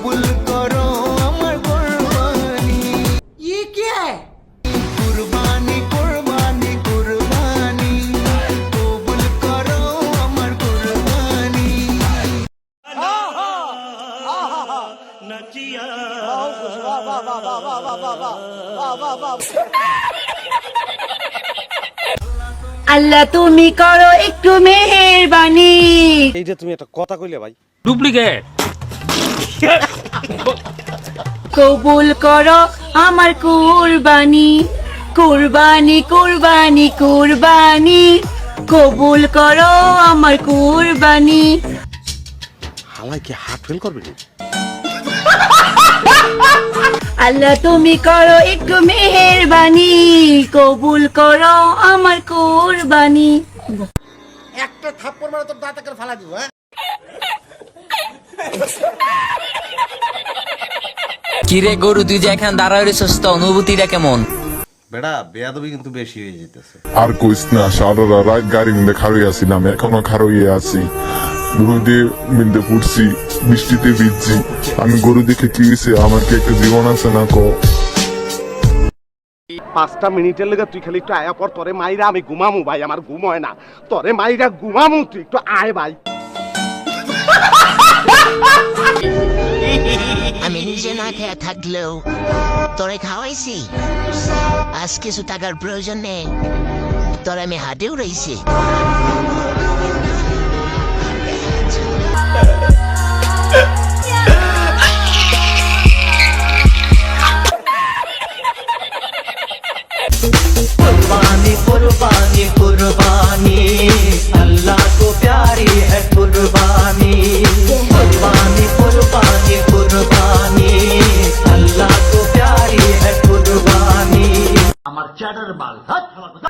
কবুল করো আমার ই কুরবানি কবুল করো আমার আল্লাহ তুমি করো একটু মেহেরবানি। যে তুমি একটা কথা কইলে ভাই। ডুপ্লিকেট কবুল করো আমার কুরবানি। কুরবানি কুরবানি কুরবানি। কবুল করো আমার কুরবানি। হালাই কি হার্ট ফেল করবে আল্লাহ তুমি করো একটু মেহেরবানি। কবুল করো আমার কুরবানি। একটা থাপ্পড় মারা তোর দাঁতাকে ফালা দিব হ্যাঁ? কিরে গরু তুই যে এখানে দাঁড়ায় রয়েছিস তো অনুভূতিটা কেমন? বেড়া বেয়াদবি কিন্তু বেশি হয়ে যেতেছে আর কইস না সারা রাত গাড়ি মিন্দে খারই আসিলাম এখনও খারইয়ে আছি। রোদে মিন্দে পড়ছি বৃষ্টিতে ভিজছি। আমি গরু দেখে কি হয়েছে আমার কি একটা জীবন আছে না ক? পাঁচটা মিনিটের লেগে তুই খালি একটু আয়া পর তোরে মাইরা আমি ঘুমামু ভাই আমার ঘুম হয় না। তোরে মাইরা ঘুমামু তুই একটু আয় ভাই। আমি নিজে না খেয়ে থাকলেও তোরে খাওয়াইছি। আজ কিছু টাকার প্রয়োজন নেই। তোরে আমি হাটেও রয়েছি কুরবানি কুরবানি কুরবানি। chatterball. Hut!